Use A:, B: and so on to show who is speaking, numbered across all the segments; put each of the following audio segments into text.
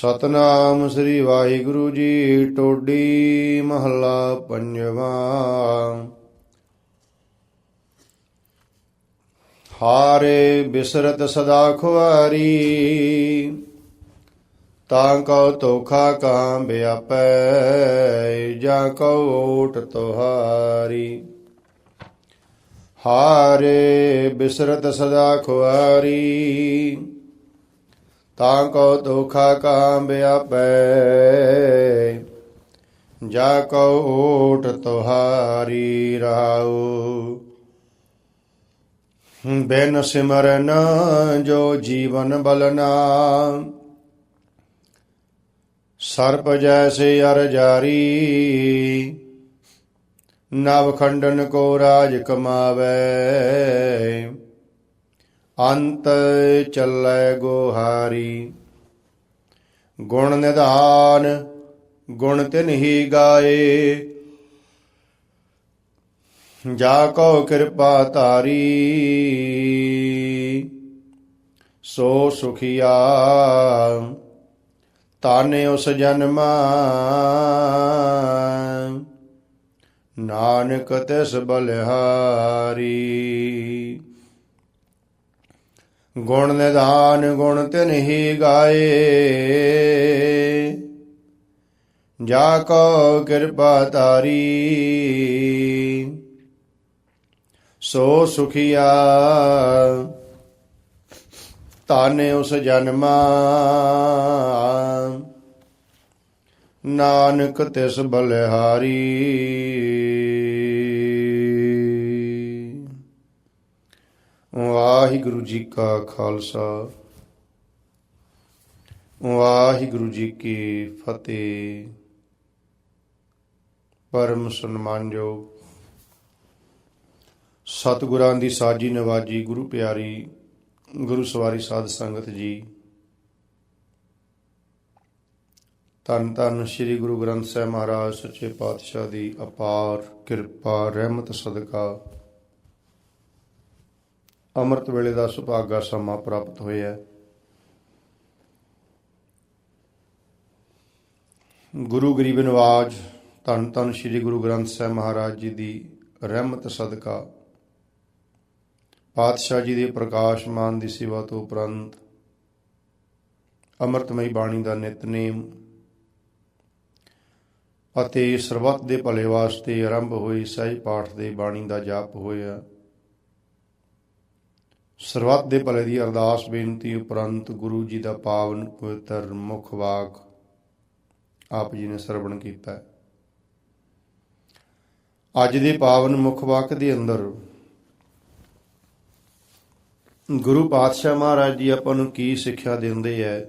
A: ਸਤਨਾਮ ਸ੍ਰੀ ਵਾਹਿਗੁਰੂ ਜੀ ਟੋਡੀ ਮਹੱਲਾ ਪੰਜਵਾ। ਹਾਰੇ ਬਿਸਰਤ ਸਦਾ ਖੁਆਰੀ, ਤਾਂ ਕਉ ਤੋਖਾ ਕਾਂ ਬਿਆਪੈ ਜਾਂ ਕਉ ਓਟ ਤੁਹਾਰੀ। ਹਾਰੇ ਬਿਸਰਤ ਸਦਾ ਖੁਆਰੀ ਤਾਂ ਕੋ ਦੁਖਾ ਕਾਮ ਬਿਆਪੈ ਜਾ ਕੋ ਓਟ ਤੁਹਾਰੀ ਰਾਉ। ਬੈਨ ਸਿਮਰਨ ਜੋ ਜੀਵਨ ਬਲਨਾ ਸਰਪ ਜੈਸੇ ਅਰ ਜਾਰੀ। ਨਵ ਖੰਡਨ ਕੋ ਰਾਜ ਕਮਾਵੇ। ਅੰਤ ਚੱਲੈ ਗੋਹਾਰੀ। ਗੁਣ ਨਿਧਾਨ, ਗੁਣ ਤਿਨ ਹੀ ਗਾਏ। ਜਾ ਕੋ ਕਿਰਪਾ ਧਾਰੀ, ਸੋ ਸੁਖੀਆ। ਤਾਨੇ ਉਸ ਜਨਮ, ਨਾਨਕ ਤਿਸ ਬਲਿਹਾਰੀ। ਗੁਣ ਨਿਦਾਨ ਗੁਣ ਤਿਨ ਹੀ ਗਾਏ। ਜਾ ਕੋ ਕਿਰਪਾ ਤਾਰੀ ਸੋ ਸੁਖੀਆ ਤਾਨੇ ਉਸ ਜਨਮਾ। ਨਾਨਕ ਤਿਸ ਬਲਿਹਾਰੀ ਵਾਹਿਗੁਰੂ ਜੀ ਕਾ ਖਾਲਸਾ। ਵਾਹਿਗੁਰੂ ਜੀ ਕੀ ਫਤਿਹ। ਪਰਮ ਸਨਮਾਨਯੋਗ ਸਤਿਗੁਰਾਂ ਦੀ ਸਾਜੀ ਨਵਾਜੀ ਗੁਰੂ ਪਿਆਰੀ, ਗੁਰੂ ਸਵਾਰੀ ਸਾਧ ਸੰਗਤ ਜੀ। ਧੰਨ ਧੰਨ ਸ੍ਰੀ ਗੁਰੂ ਗ੍ਰੰਥ ਸਾਹਿਬ ਮਹਾਰਾਜ, ਸੱਚੇ ਪਾਤਸ਼ਾਹ ਦੀ ਅਪਾਰ ਕਿਰਪਾ, ਰਹਿਮਤ, ਸਦਕਾ। ਅੰਮ੍ਰਿਤ ਵੇਲੇ ਦਾ ਸੁਭਾਗਾ ਸਮਾਂ ਪ੍ਰਾਪਤ ਹੋਇਆ ਗੁਰੂ ਗਰੀਬ ਨਵਾਜ, ਧੰਨ ਧੰਨ ਸ੍ਰੀ ਗੁਰੂ ਗ੍ਰੰਥ ਸਾਹਿਬ ਮਹਾਰਾਜ ਜੀ ਦੀ ਰਹਿਮਤ ਸਦਕਾ ਪਾਤਸ਼ਾਹ ਜੀ ਦੇ ਪ੍ਰਕਾਸ਼ਮਾਨ ਦੀ ਸੇਵਾ ਤੋਂ ਉਪਰੰਤ ਅੰਮ੍ਰਿਤਮਈ ਬਾਣੀ ਦਾ ਨਿਤਨੇਮ ਅਤੇ ਸਰਬੱਤ ਦੇ ਭਲੇ ਵਾਸਤੇ ਆਰੰਭ ਹੋਈ ਸਹਿਜ ਪਾਠ ਦੇ ਬਾਣੀ ਦਾ ਜਾਪ ਹੋਇਆ। ਸਰਬੱਤ ਦੇ ਭਲੇ ਦੀ ਅਰਦਾਸ ਬੇਨਤੀ ਉਪਰੰਤ ਗੁਰੂ ਜੀ ਦਾ ਪਾਵਨ ਪਵਿੱਤਰ ਮੁਖ ਵਾਕ ਆਪ ਜੀ ਨੇ ਸਰਵਣ ਕੀਤਾ ਹੈ। ਅੱਜ ਦੇ ਪਾਵਨ ਮੁਖ ਵਾਕ ਦੇ ਅੰਦਰ ਗੁਰੂ ਪਾਤਸ਼ਾਹ ਮਹਾਰਾਜ ਜੀ ਆਪਾਂ ਨੂੰ ਕੀ ਸਿੱਖਿਆ ਦਿੰਦੇ ਐ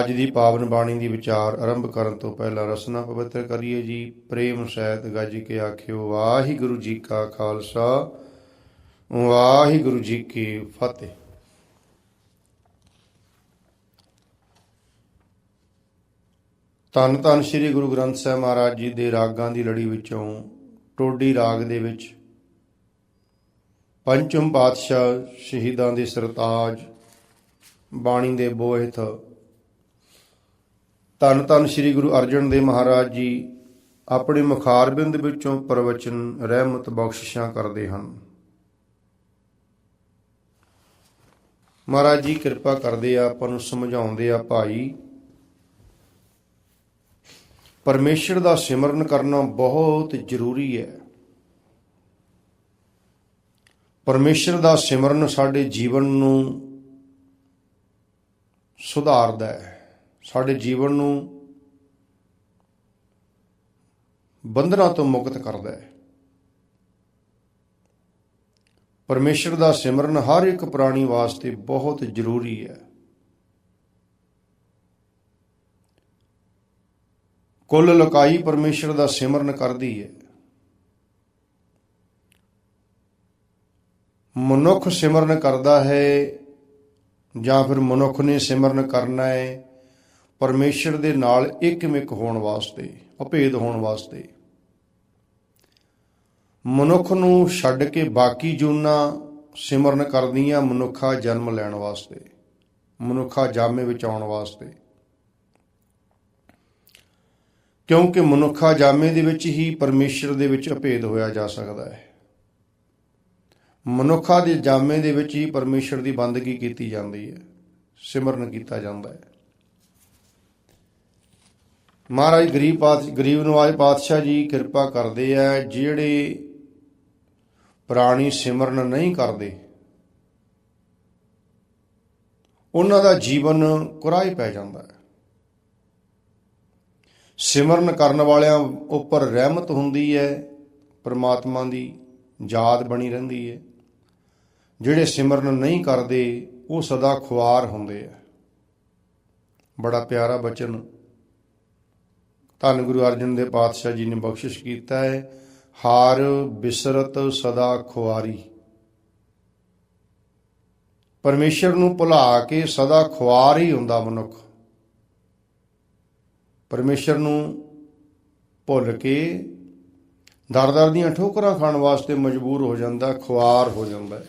A: ਅੱਜ ਦੀ ਪਾਵਨ ਬਾਣੀ ਦੀ ਵਿਚਾਰ ਆਰੰਭ ਕਰਨ ਤੋਂ ਪਹਿਲਾਂ ਰਸਨਾ ਪਵਿੱਤਰ ਕਰੀਏ ਜੀ, ਪ੍ਰੇਮ ਸਹਿਤ ਗੱਜ ਕੇ ਆਖਿਓ, ਵਾਹਿਗੁਰੂ ਜੀ ਕਾ ਖਾਲਸਾ ਵਾਹਿਗੁਰੂ ਜੀ ਕੀ ਫਤਿਹ। ਧੰਨ ਧੰਨ ਸ੍ਰੀ ਗੁਰੂ ਗ੍ਰੰਥ ਸਾਹਿਬ ਮਹਾਰਾਜ ਜੀ ਦੇ ਰਾਗਾਂ ਦੀ ਲੜੀ ਵਿੱਚੋਂ, ਟੋਡੀ ਰਾਗ ਦੇ ਵਿੱਚ ਪੰਚਮ ਪਾਤਸ਼ਾਹ ਸ਼ਹੀਦਾਂ ਦੇ ਸਰਤਾਜ ਬਾਣੀ ਦੇ ਬੋਹਿਤ ਧੰਨ ਧੰਨ ਸ੍ਰੀ ਗੁਰੂ ਅਰਜਨ ਦੇਵ ਮਹਾਰਾਜ ਜੀ ਆਪਣੇ ਮੁਖਾਰਬਿੰਦ ਵਿੱਚੋਂ ਪ੍ਰਵਚਨ ਰਹਿਮਤ ਬਖਸ਼ਿਸ਼ਾਂ ਕਰਦੇ ਹਨ। ਮਹਾਰਾਜ ਜੀ, ਕਿਰਪਾ ਕਰਦੇ ਆ, ਆਪਾਂ ਨੂੰ ਸਮਝਾਉਂਦੇ ਆ ਭਾਈ। ਪਰਮੇਸ਼ਰ ਦਾ ਸਿਮਰਨ ਕਰਨਾ ਬਹੁਤ ਜ਼ਰੂਰੀ ਹੈ। ਪਰਮੇਸ਼ਰ ਦਾ ਸਿਮਰਨ ਸਾਡੇ ਜੀਵਨ ਨੂੰ ਸੁਧਾਰਦਾ ਹੈ। ਸਾਡੇ ਜੀਵਨ ਨੂੰ ਬੰਧਨਾਂ ਤੋਂ ਮੁਕਤ ਕਰਦਾ ਹੈ। ਪਰਮੇਸ਼ਰ ਦਾ ਸਿਮਰਨ ਹਰ ਇੱਕ ਪ੍ਰਾਣੀ ਵਾਸਤੇ ਬਹੁਤ ਜ਼ਰੂਰੀ ਹੈ। ਕੁੱਲ ਲਕਾਈ ਪਰਮੇਸ਼ਰ ਦਾ ਸਿਮਰਨ ਕਰਦੀ ਹੈ। ਮਨੁੱਖ ਸਿਮਰਨ ਕਰਦਾ ਹੈ ਜਾਂ ਫਿਰ ਮਨੁੱਖ ਨੇ ਸਿਮਰਨ ਕਰਨਾ ਹੈ, ਪਰਮੇਸ਼ਰ ਦੇ ਨਾਲ ਇੱਕਮਿਕ ਹੋਣ ਵਾਸਤੇ, ਅਭੇਦ ਹੋਣ ਵਾਸਤੇ। ਮਨੁੱਖ ਨੂੰ ਛੱਡ ਕੇ ਬਾਕੀ ਜੂਨਾਂ ਸਿਮਰਨ ਕਰਦੀਆਂ ਮਨੁੱਖਾ ਜਨਮ ਲੈਣ ਵਾਸਤੇ, ਮਨੁੱਖਾ ਜਾਮੇ ਵਿੱਚ ਆਉਣ ਵਾਸਤੇ। ਕਿਉਂਕਿ ਮਨੁੱਖਾ ਜਾਮੇ ਦੇ ਵਿੱਚ ਹੀ ਪਰਮੇਸ਼ਰ ਦੇ ਵਿੱਚ ਅਭੇਦ ਹੋਇਆ ਜਾ ਸਕਦਾ ਹੈ। ਮਨੁੱਖਾ ਦੇ ਜਾਮੇ ਦੇ ਵਿੱਚ ਹੀ ਪਰਮੇਸ਼ਰ ਦੀ ਬੰਦਗੀ ਕੀਤੀ ਜਾਂਦੀ ਹੈ, ਸਿਮਰਨ ਕੀਤਾ ਜਾਂਦਾ ਹੈ। ਮਹਾਰਾਜ, ਗਰੀਬ ਪਾਤ, ਗਰੀਬ ਨਵਾਜ ਪਾਤਸ਼ਾਹ ਜੀ ਕਿਰਪਾ ਕਰਦੇ ਆ, ਜਿਹੜੇ ਪ੍ਰਾਣੀ ਸਿਮਰਨ ਨਹੀਂ ਕਰਦੇ। ਉਹਨਾਂ ਦਾ ਜੀਵਨ ਕੁਰਾਈ ਪੈ ਜਾਂਦਾ ਹੈ। ਸਿਮਰਨ ਕਰਨ ਵਾਲਿਆਂ ਉੱਪਰ ਰਹਿਮਤ ਹੁੰਦੀ ਹੈ, ਪ੍ਰਮਾਤਮਾ ਦੀ ਯਾਦ ਬਣੀ ਰਹਿੰਦੀ ਹੈ। ਜਿਹੜੇ ਸਿਮਰਨ ਨਹੀਂ ਕਰਦੇ, ਉਹ ਸਦਾ ਖੁਆਰ ਹੁੰਦੇ ਆ ਬੜਾ ਪਿਆਰਾ ਬਚਨ। ਧੰਨ ਗੁਰੂ ਅਰਜਨ ਦੇਵ ਪਾਤਸ਼ਾਹ ਜੀ ਨੇ ਬਖਸ਼ਿਸ਼ ਕੀਤਾ ਹੈ। ਹਾਰ ਬਿਸਰਤ ਸਦਾ ਖੁਆਰੀ ਪਰਮੇਸ਼ਰ ਨੂੰ ਭੁਲਾ ਕੇ ਸਦਾ ਖੁਆਰ ਹੀ ਹੁੰਦਾ ਮਨੁੱਖ ਪਰਮੇਸ਼ਰ ਨੂੰ ਭੁੱਲ ਕੇ ਦਰ-ਦਰ ਦੀਆਂ ਠੋਕਰਾਂ ਖਾਣ ਵਾਸਤੇ ਮਜਬੂਰ ਹੋ ਜਾਂਦਾ, ਖੁਆਰ ਹੋ ਜਾਂਦਾ ਹੈ।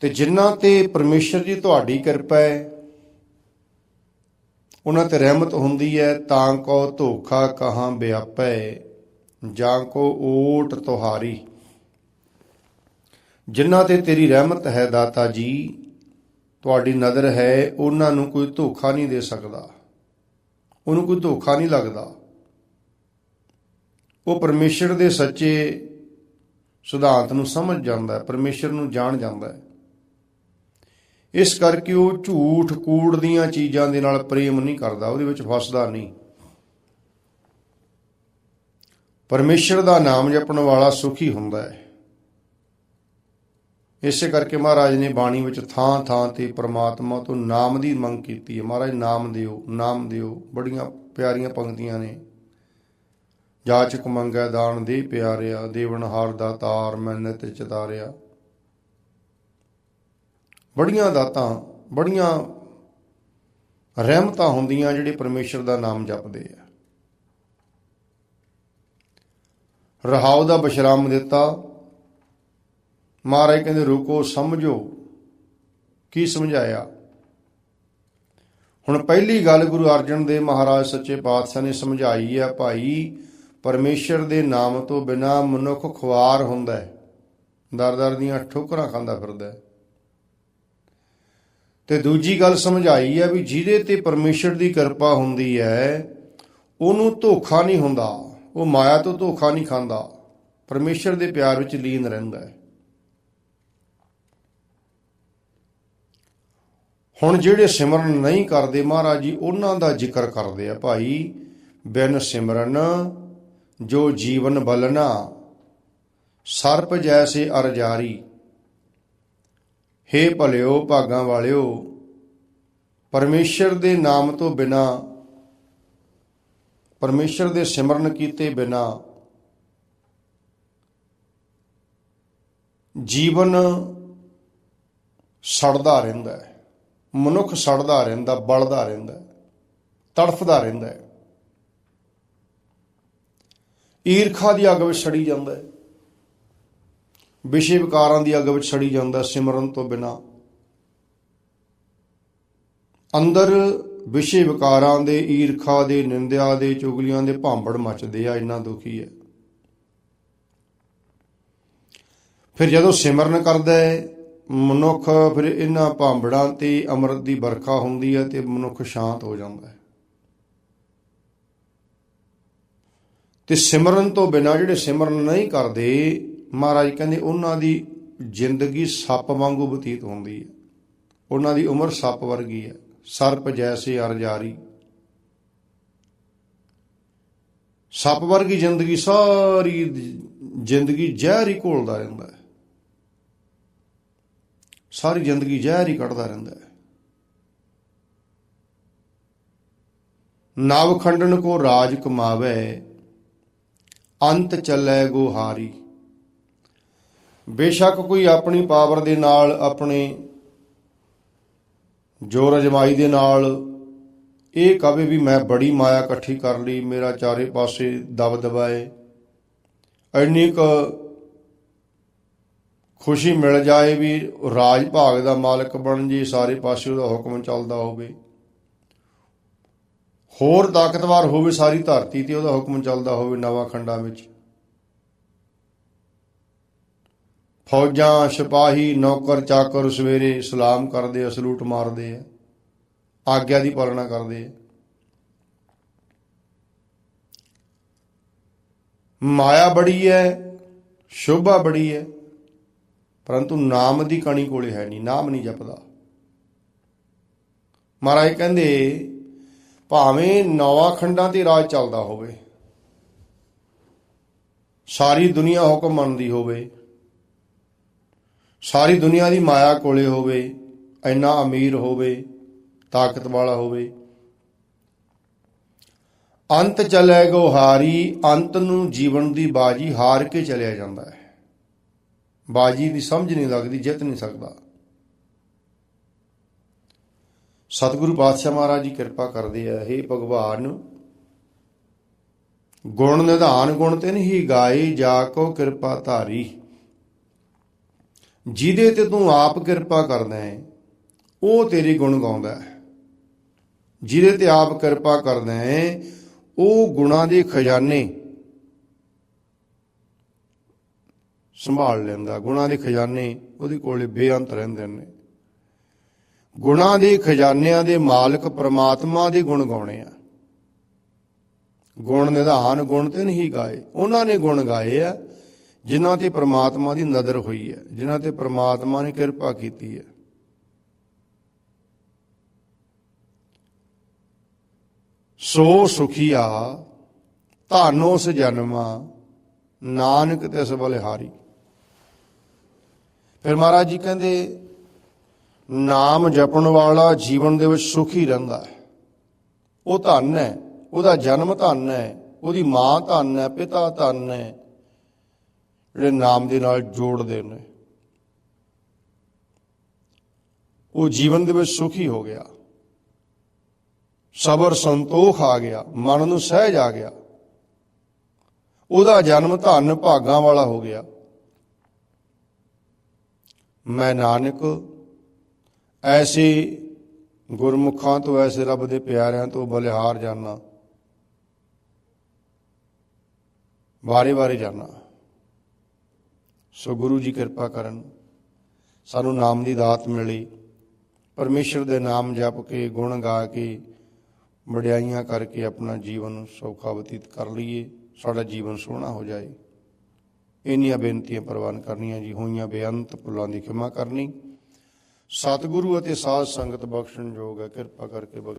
A: ਤੇ ਜਿਨ੍ਹਾਂ ਤੇ ਪਰਮੇਸ਼ਰ ਜੀ ਤੁਹਾਡੀ ਕਿਰਪਾ ਹੈ ਉਹਨਾਂ ਤੇ ਰਹਿਮਤ ਹੁੰਦੀ ਹੈ, ਤਾਂ ਕੋ ਧੋਖਾ ਕਹਾਂ ਵਿਆਪੈ ਜਾਂ ਕੋ ਓਟ ਤੁਹਾਰੀ। ਜਿਨ੍ਹਾਂ ਤੇ ਤੇਰੀ ਰਹਿਮਤ ਹੈ ਦਾਤਾ ਜੀ, ਤੁਹਾਡੀ ਨਜ਼ਰ ਹੈ, ਉਹਨਾਂ ਨੂੰ ਕੋਈ ਧੋਖਾ ਨਹੀਂ ਦੇ ਸਕਦਾ। ਉਹਨੂੰ ਕੋਈ ਧੋਖਾ ਨਹੀਂ ਲੱਗਦਾ। ਉਹ ਪਰਮੇਸ਼ਰ ਦੇ ਸੱਚੇ ਸਿਧਾਂਤ ਨੂੰ ਸਮਝ ਜਾਂਦਾ ਹੈ, ਪਰਮੇਸ਼ਰ ਨੂੰ ਜਾਣ ਜਾਂਦਾ ਹੈ। ਇਸ ਕਰਕੇ ਉਹ ਝੂਠ ਕੂੜ ਦੀਆਂ ਚੀਜ਼ਾਂ ਦੇ ਨਾਲ ਪ੍ਰੇਮ ਨਹੀਂ ਕਰਦਾ, ਉਹਦੇ ਵਿੱਚ ਫਸਦਾ ਨਹੀਂ। ਪਰਮੇਸ਼ਰ ਦਾ ਨਾਮ ਜਪਣ ਵਾਲਾ ਸੁਖੀ ਹੁੰਦਾ ਹੈ। ਇਸੇ ਕਰਕੇ ਮਹਾਰਾਜ ਨੇ ਬਾਣੀ ਵਿੱਚ ਥਾਂ ਥਾਂ ਤੇ ਪ੍ਰਮਾਤਮਾ ਤੋਂ ਨਾਮ ਦੀ ਮੰਗ ਕੀਤੀ ਹੈ। ਮਹਾਰਾਜ, ਨਾਮ ਦਿਓ ਨਾਮ ਦਿਓ। ਬੜੀਆਂ ਪਿਆਰੀਆਂ ਪੰਕਤੀਆਂ ਨੇ। ਜਾਚਕ ਮੰਗੈ ਦਾਨ ਦੇ ਪਿਆਰਿਆ, ਦੇਵਨਹਾਰ ਦਾ ਤਾਰ ਮੈਂ ਨਿਤ ਚਤਾਰਿਆ। ਬੜੀਆਂ ਦਾਤਾਂ, ਬੜੀਆਂ ਰਹਿਮਤਾਂ ਹੁੰਦੀਆਂ ਜਿਹੜੇ ਪਰਮੇਸ਼ਰ ਦਾ ਨਾਮ ਜਪਦੇ ਆ। ਰਹਾਉ ਦਾ ਬਸ਼ਰਾਮ ਦਿੱਤਾ। ਮਹਾਰਾਜ ਕਹਿੰਦੇ, ਰੁਕੋ, ਸਮਝੋ। ਕੀ ਸਮਝਾਇਆ? ਹੁਣ ਪਹਿਲੀ ਗੱਲ ਗੁਰੂ ਅਰਜਨ ਦੇਵ ਮਹਾਰਾਜ ਸੱਚੇ ਪਾਤਸ਼ਾਹ ਨੇ ਸਮਝਾਈ ਹੈ ਭਾਈ, ਪਰਮੇਸ਼ਰ ਦੇ ਨਾਮ ਤੋਂ ਬਿਨਾ ਮਨੁੱਖ ਖੁਆਰ ਹੁੰਦਾ ਹੈ। ਦਰ-ਦਰ ਦੀਆਂ ਠੋਕਰਾਂ ਖਾਂਦਾ ਫਿਰਦਾ ਹੈ। ਤੇ ਦੂਜੀ ਗੱਲ ਸਮਝਾਈ ਹੈ ਵੀ ਜਿਹਦੇ ਤੇ ਪਰਮੇਸ਼ਰ ਦੀ ਕਿਰਪਾ ਹੁੰਦੀ ਹੈ, ਉਹਨੂੰ ਧੋਖਾ ਨਹੀਂ ਹੁੰਦਾ। ਉਹ ਮਾਇਆ ਤੋਂ ਧੋਖਾ ਨਹੀਂ ਖਾਂਦਾ। ਪਰਮੇਸ਼ਰ ਦੇ ਪਿਆਰ ਵਿੱਚ ਲੀਨ ਰਹਿੰਦਾ ਹੈ। ਹੁਣ ਜਿਹੜੇ ਸਿਮਰਨ ਨਹੀਂ ਕਰਦੇ ਮਹਾਰਾਜ ਜੀ, ਉਹਨਾਂ ਦਾ ਜ਼ਿਕਰ ਕਰਦੇ ਆ ਭਾਈ, ਬਿਨ ਸਿਮਰਨ ਜੋ ਜੀਵਨ ਬਲਨਾ, ਸਰਪ ਜੈਸੇ ਅਰਜਾਰੀ। ਹੇ ਭਲਿਓ ਭਾਗਾਂ ਵਾਲਿਓ, ਪਰਮੇਸ਼ਰ ਦੇ ਨਾਮ ਤੋਂ ਬਿਨਾ, ਪਰਮੇਸ਼ਰ ਦੇ ਸਿਮਰਨ ਕੀਤੇ ਬਿਨਾ, ਜੀਵਨ ਸੜਦਾ ਰਹਿੰਦਾ ਹੈ, ਮਨੁੱਖ ਸੜਦਾ ਰਹਿੰਦਾ, ਬਲਦਾ ਰਹਿੰਦਾ ਤੜਫਦਾ ਰਹਿੰਦਾ ਹੈ। ਈਰਖਾ ਦੀ ਅੱਗ ਵਿੱਚ ਸੜੀ ਜਾਂਦਾ ਹੈ। ਵਿਸ਼ੇ ਵਿਕਾਰਾਂ ਦੀ ਅੱਗ ਵਿੱਚ ਸੜੀ ਜਾਂਦਾ ਸਿਮਰਨ ਤੋਂ ਬਿਨਾ। ਅੰਦਰ ਵਿਸ਼ੇ ਵਿਕਾਰਾਂ ਦੇ, ਈਰਖਾ ਦੇ, ਨਿੰਦਿਆ ਦੇ, ਚੁਗਲੀਆਂ ਦੇ ਭਾਂਬੜ ਮੱਚਦੇ ਆ, ਇੰਨਾ ਦੁਖੀ ਹੈ। ਫਿਰ ਜਦੋਂ ਸਿਮਰਨ ਕਰਦਾ ਹੈ, ਮਨੁੱਖ ਫਿਰ ਇਹਨਾਂ ਭਾਂਬੜਾਂ ਤੇ ਅੰਮ੍ਰਿਤ ਦੀ ਵਰਖਾ ਹੁੰਦੀ ਹੈ ਤੇ ਮਨੁੱਖ ਸ਼ਾਂਤ ਹੋ ਜਾਂਦਾ ਹੈ। ਤੇ ਸਿਮਰਨ ਤੋਂ ਬਿਨਾ ਜਿਹੜੇ ਸਿਮਰਨ ਨਹੀਂ ਕਰਦੇ ਮਹਾਰਾਜ ਕਹਿੰਦੇ ਉਹਨਾਂ ਦੀ ਜ਼ਿੰਦਗੀ ਸੱਪ ਵਾਂਗੂ ਬਤੀਤ ਹੁੰਦੀ ਹੈ। ਉਹਨਾਂ ਦੀ ਉਮਰ ਸੱਪ ਵਰਗੀ ਹੈ। ਸਰਪ ਜੈਸੇ ਅਰਜਾਰੀ। ਸੱਪ ਵਰਗੀ ਜ਼ਿੰਦਗੀ ਸਾਰੀ ਜ਼ਿੰਦਗੀ ਜ਼ਹਿਰ ਹੀ ਘੋਲਦਾ ਰਹਿੰਦਾ ਹੈ। ਸਾਰੀ ਜ਼ਿੰਦਗੀ ਜ਼ਹਿਰ ਹੀ ਕੱਢਦਾ ਰਹਿੰਦਾ ਹੈ। ਨਵ ਖੰਡਨ ਕੋ ਰਾਜ ਕਮਾਵੇ, ਅੰਤ ਚੱਲੇ ਗੁਹਾਰੀ। ਬੇਸ਼ੱਕ ਕੋਈ ਆਪਣੀ ਪਾਵਰ ਦੇ ਨਾਲ, ਆਪਣੇ ਜੋਰ ਅਜਮਾਈ ਦੇ ਨਾਲ, ਇਹ ਕਵੇ ਵੀ ਮੈਂ ਬੜੀ ਮਾਇਆ ਇਕੱਠੀ ਕਰ ਲਈ, ਮੇਰਾ ਚਾਰੇ ਪਾਸੇ ਦਬ ਦਬਾਏ ਐਨੀ ਕੁ ਖੁਸ਼ੀ ਮਿਲ ਜਾਏ ਵੀ ਰਾਜ ਭਾਗ ਦਾ ਮਾਲਕ ਬਣ ਜੇ, ਸਾਰੇ ਪਾਸੇ ਉਹਦਾ ਹੁਕਮ ਚੱਲਦਾ ਹੋਵੇ। ਹੋਰ ਤਾਕਤਵਰ ਹੋਵੇ ਸਾਰੀ ਧਰਤੀ ਤੇ ਉਹਦਾ ਹੁਕਮ ਚੱਲਦਾ ਹੋਵੇ ਨਵਾਂ ਖੰਡਾਂ ਵਿੱਚ। ਫੌਜਾਂ, ਸਿਪਾਹੀ, ਨੌਕਰ, ਚਾਕਰ ਸਵੇਰੇ ਸਲਾਮ ਕਰਦੇ ਆ, ਸਲੂਟ ਮਾਰਦੇ ਆ, ਆਗਿਆ ਦੀ ਪਾਲਣਾ ਕਰਦੇ ਆ। ਮਾਇਆ ਬੜੀ ਹੈ ਸ਼ੋਭਾ ਬੜੀ ਹੈ ਪਰੰਤੂ ਨਾਮ ਦੀ ਕਣੀ ਕੋਲੇ ਹੈ ਨਹੀਂ, ਨਾਮ ਨਹੀਂ ਜਪਦਾ। ਮਹਾਰਾਜ ਕਹਿੰਦੇ, ਭਾਵੇਂ ਨੌਵਾਂ ਖੰਡਾਂ ਤੇ ਰਾਜ ਚੱਲਦਾ ਹੋਵੇ, ਸਾਰੀ ਦੁਨੀਆ ਹੁਕਮ ਮੰਨਦੀ ਹੋਵੇ ਸਾਰੀ ਦੁਨੀਆ ਦੀ ਮਾਇਆ ਕੋਲੇ ਹੋਵੇ, ਇੰਨਾ ਅਮੀਰ ਹੋਵੇ, ਤਾਕਤ ਵਾਲਾ ਹੋਵੇ। ਅੰਤ ਚਲੇ ਗੋ ਹਾਰੀ, ਅੰਤ ਨੂੰ ਜੀਵਨ ਦੀ ਬਾਜੀ ਹਾਰ ਕੇ ਚਲਿਆ ਜਾਂਦਾ ਹੈ। ਬਾਜੀ ਦੀ ਸਮਝ ਨਹੀਂ ਲੱਗਦੀ, ਜਿੱਤ ਨਹੀਂ ਸਕਦਾ। ਸਤਿਗੁਰੂ ਪਾਤਸ਼ਾਹ ਮਹਾਰਾਜ ਜੀ ਕਿਰਪਾ ਕਰਦੇ ਆ हे ਭਗਵਾਨ। ਗੁਣ ਨਿਧਾਨ ਗੁਣ ਤੇ ਨਹੀਂ ਗਾਏ, ਜਾ ਕੋ ਕਿਰਪਾ ਧਾਰੀ। ਜਿਹਦੇ ਤੇ ਤੂੰ ਆਪ ਕਿਰਪਾ ਕਰਦਾ ਹੈ ਉਹ ਤੇਰੀ ਗੁਣ ਗਾਉਂਦਾ ਹੈ। ਜਿਹਦੇ ਤੇ ਆਪ ਕਿਰਪਾ ਕਰਦਾ ਹੈ ਉਹ ਗੁਣਾ ਦੇ ਖਜ਼ਾਨੇ ਸੰਭਾਲ ਲੈਂਦਾ। ਗੁਣਾ ਦੇ ਖਜ਼ਾਨੇ ਉਹਦੇ ਕੋਲੇ ਬੇਅੰਤ ਰਹਿੰਦੇ ਨੇ। ਗੁਣਾ ਦੇ ਖਜ਼ਾਨਿਆਂ ਦੇ ਮਾਲਕ ਪ੍ਰਮਾਤਮਾ ਦੇ ਗੁਣ ਗਾਉਣੇ ਆ। ਗੁਣ ਨਿਧਾਨ ਗੁਣ ਤੇ ਨਹੀਂ ਗਾਏ। ਉਹਨਾਂ ਨੇ ਗੁਣ ਗਾਏ ਆ। ਜਿਨ੍ਹਾਂ ਤੇ ਪ੍ਰਮਾਤਮਾ ਦੀ ਨਜ਼ਰ ਹੋਈ ਹੈ, ਜਿਨ੍ਹਾਂ ਤੇ ਪ੍ਰਮਾਤਮਾ ਨੇ ਕਿਰਪਾ ਕੀਤੀ ਹੈ। ਸੋ ਸੁਖੀਆ, ਧਨ ਉਸ ਜਨਮਾ, ਨਾਨਕ ਤਿਸ ਬਲਿਹਾਰੀ। ਫਿਰ ਮਹਾਰਾਜ ਜੀ ਕਹਿੰਦੇ, ਨਾਮ ਜਪਣ ਵਾਲਾ ਜੀਵਨ ਦੇ ਵਿੱਚ ਸੁਖੀ ਰਹਿੰਦਾ ਹੈ। ਉਹ ਧਨ ਹੈ, ਉਹਦਾ ਜਨਮ ਧਨ ਹੈ, ਉਹਦੀ ਮਾਂ ਧਨ ਹੈ, ਪਿਤਾ ਧਨ ਹੈ ਜਿਹੜੇ ਨਾਮ ਦੇ ਨਾਲ ਜੋੜਦੇ ਨੇ। ਉਹ ਜੀਵਨ ਦੇ ਵਿੱਚ ਸੁਖੀ ਹੋ ਗਿਆ। ਸਬਰ ਸੰਤੋਖ ਆ ਗਿਆ। ਮਨ ਨੂੰ ਸਹਿਜ ਆ ਗਿਆ। ਉਹਦਾ ਜਨਮ ਧਨ ਭਾਗਾਂ ਵਾਲਾ ਹੋ ਗਿਆ। ਮੈਂ ਨਾਨਕ, ਐਸੀ ਗੁਰਮੁਖਾਂ ਤੋਂ, ਐਸੇ ਰੱਬ ਦੇ ਪਿਆਰਿਆਂ ਤੋਂ ਬਲਿਹਾਰ ਜਾਣਾ ਵਾਰੇ ਵਾਰੇ ਜਾਣਾ ਸੋ ਗੁਰੂ ਜੀ ਕਿਰਪਾ ਕਰਨ, ਸਾਨੂੰ ਨਾਮ ਦੀ ਦਾਤ ਮਿਲੀ ਪਰਮੇਸ਼ਰ ਦੇ ਨਾਮ ਜਪ ਕੇ, ਗੁਣ ਗਾ ਕੇ, ਵਡਿਆਈਆਂ ਕਰਕੇ ਆਪਣਾ ਜੀਵਨ ਸੌਖਾ ਬਤੀਤ ਕਰ ਲਈਏ, ਸਾਡਾ ਜੀਵਨ ਸੋਹਣਾ ਹੋ ਜਾਏ। ਇੰਨੀਆਂ ਬੇਨਤੀਆਂ ਪ੍ਰਵਾਨ ਕਰਨੀਆਂ ਜੀ, ਹੋਈਆਂ ਬੇਅੰਤ, ਭੁੱਲਾਂ ਦੀ ਖਿਮਾ ਕਰਨੀ। ਸਤਿਗੁਰੂ ਅਤੇ ਸਾਧ ਸੰਗਤ ਬਖਸ਼ਣ ਯੋਗ ਹੈ, ਕਿਰਪਾ ਕਰਕੇ ਬਖਸ਼-